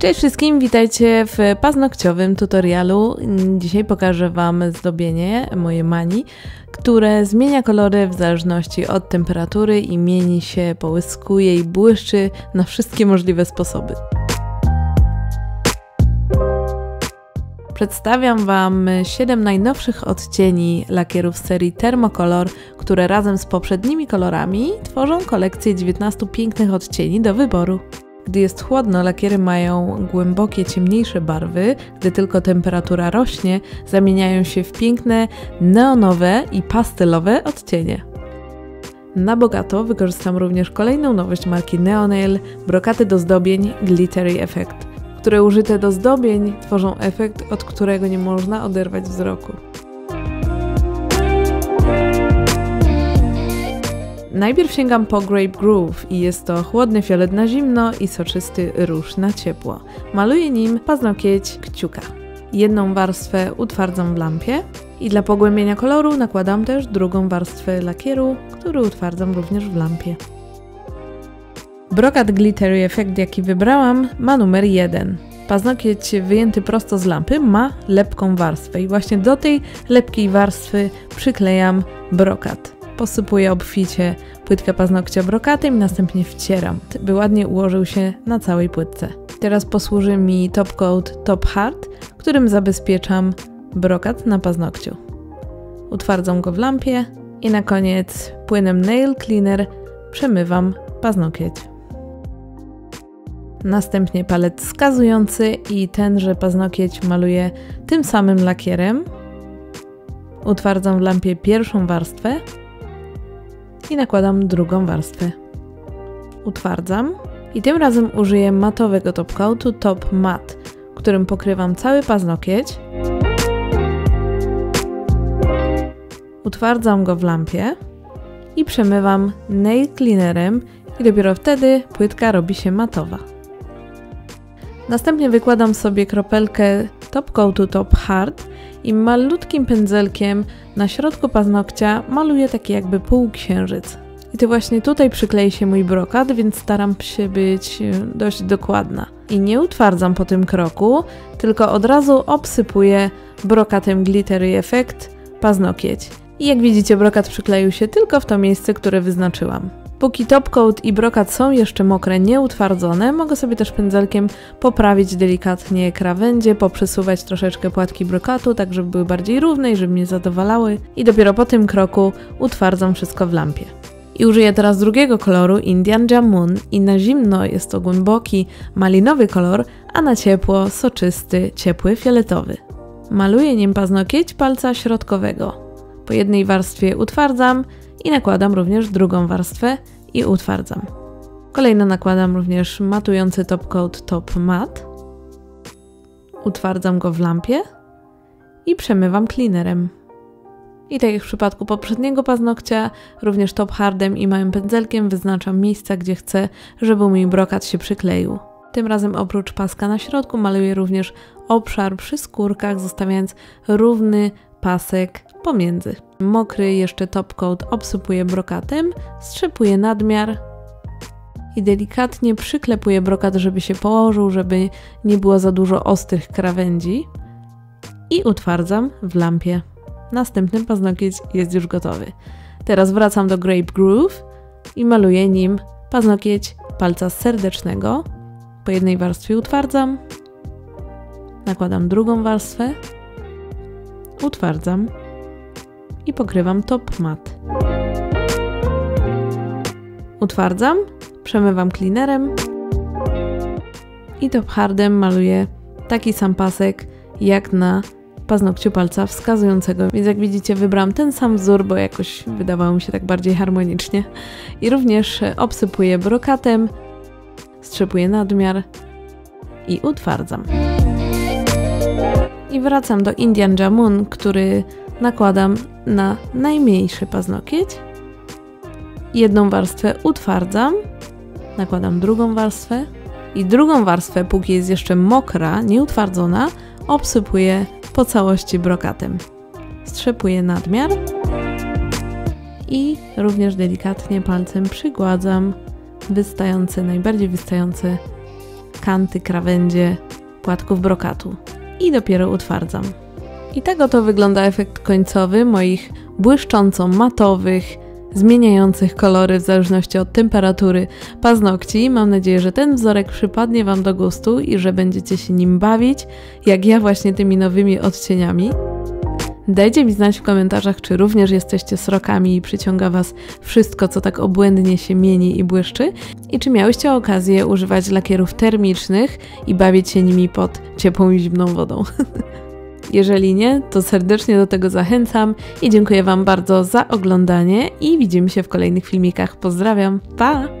Cześć wszystkim, witajcie w paznokciowym tutorialu. Dzisiaj pokażę Wam zdobienie mojej mani, które zmienia kolory w zależności od temperatury i mieni się, połyskuje i błyszczy na wszystkie możliwe sposoby. Przedstawiam Wam 7 najnowszych odcieni lakierów serii Thermocolor, które razem z poprzednimi kolorami tworzą kolekcję 19 pięknych odcieni do wyboru. Gdy jest chłodno, lakiery mają głębokie, ciemniejsze barwy. Gdy tylko temperatura rośnie, zamieniają się w piękne, neonowe i pastelowe odcienie. Na bogato wykorzystam również kolejną nowość marki Neonail, brokaty do zdobień Glittery Effect, które użyte do zdobień tworzą efekt, od którego nie można oderwać wzroku. Najpierw sięgam po Grape Groove i jest to chłodny fiolet na zimno i soczysty róż na ciepło. Maluję nim paznokieć kciuka. Jedną warstwę utwardzam w lampie i dla pogłębienia koloru nakładam też drugą warstwę lakieru, który utwardzam również w lampie. Brokat Glittery Effect jaki wybrałam ma numer 1. Paznokieć wyjęty prosto z lampy ma lepką warstwę i właśnie do tej lepkiej warstwy przyklejam brokat posypuję obficie płytkę paznokcia i następnie wcieram, by ładnie ułożył się na całej płytce. Teraz posłuży mi Top Coat Top Hard, którym zabezpieczam brokat na paznokciu. Utwardzam go w lampie i na koniec płynem Nail Cleaner przemywam paznokieć. Następnie palet skazujący i tenże paznokieć maluję tym samym lakierem. Utwardzam w lampie pierwszą warstwę i nakładam drugą warstwę. Utwardzam i tym razem użyję matowego top coatu Top Matte, którym pokrywam cały paznokieć. Utwardzam go w lampie i przemywam nail cleanerem i dopiero wtedy płytka robi się matowa. Następnie wykładam sobie kropelkę Top Coatu Top Hard i malutkim pędzelkiem na środku paznokcia maluję taki jakby półksiężyc. I to właśnie tutaj przyklei się mój brokat, więc staram się być e, dość dokładna. I nie utwardzam po tym kroku, tylko od razu obsypuję brokatem Glittery Effect paznokieć. I jak widzicie, brokat przykleił się tylko w to miejsce, które wyznaczyłam. Póki topcoat i brokat są jeszcze mokre, nieutwardzone, mogę sobie też pędzelkiem poprawić delikatnie krawędzie, poprzesuwać troszeczkę płatki brokatu, tak żeby były bardziej równe i żeby mnie zadowalały. I dopiero po tym kroku utwardzam wszystko w lampie. I użyję teraz drugiego koloru Indian Jamun i na zimno jest to głęboki, malinowy kolor, a na ciepło soczysty, ciepły, fioletowy. Maluję nim paznokieć palca środkowego. Po jednej warstwie utwardzam, i nakładam również drugą warstwę i utwardzam. Kolejno nakładam również matujący top coat Top Matte. Utwardzam go w lampie i przemywam cleanerem. I tak jak w przypadku poprzedniego paznokcia, również top hardem i małym pędzelkiem wyznaczam miejsca, gdzie chcę, żeby mój brokat się przykleił. Tym razem oprócz paska na środku maluję również obszar przy skórkach, zostawiając równy pasek pomiędzy. Mokry jeszcze top coat obsypuję brokatem, strzepuję nadmiar i delikatnie przyklepuję brokat, żeby się położył, żeby nie było za dużo ostrych krawędzi i utwardzam w lampie. Następny paznokieć jest już gotowy. Teraz wracam do Grape Groove i maluję nim paznokieć palca serdecznego. Po jednej warstwie utwardzam, nakładam drugą warstwę, utwardzam i pokrywam top mat. Utwardzam, przemywam cleanerem i top hardem maluję taki sam pasek jak na paznokciu palca wskazującego. Więc jak widzicie wybrałam ten sam wzór, bo jakoś wydawało mi się tak bardziej harmonicznie. I również obsypuję brokatem, strzepuję nadmiar i utwardzam. I wracam do Indian Jamun, który nakładam na najmniejszy paznokieć. Jedną warstwę utwardzam, nakładam drugą warstwę i drugą warstwę, póki jest jeszcze mokra, nieutwardzona, obsypuję po całości brokatem. Strzepuję nadmiar i również delikatnie palcem przygładzam wystające, najbardziej wystające kanty, krawędzie płatków brokatu. I dopiero utwardzam. I tak oto wygląda efekt końcowy moich błyszcząco matowych, zmieniających kolory w zależności od temperatury paznokci. Mam nadzieję, że ten wzorek przypadnie Wam do gustu i że będziecie się nim bawić, jak ja właśnie tymi nowymi odcieniami. Dajcie mi znać w komentarzach, czy również jesteście srokami i przyciąga Was wszystko, co tak obłędnie się mieni i błyszczy, i czy miałyście okazję używać lakierów termicznych i bawić się nimi pod ciepłą i zimną wodą. Jeżeli nie, to serdecznie do tego zachęcam i dziękuję Wam bardzo za oglądanie i widzimy się w kolejnych filmikach. Pozdrawiam, pa!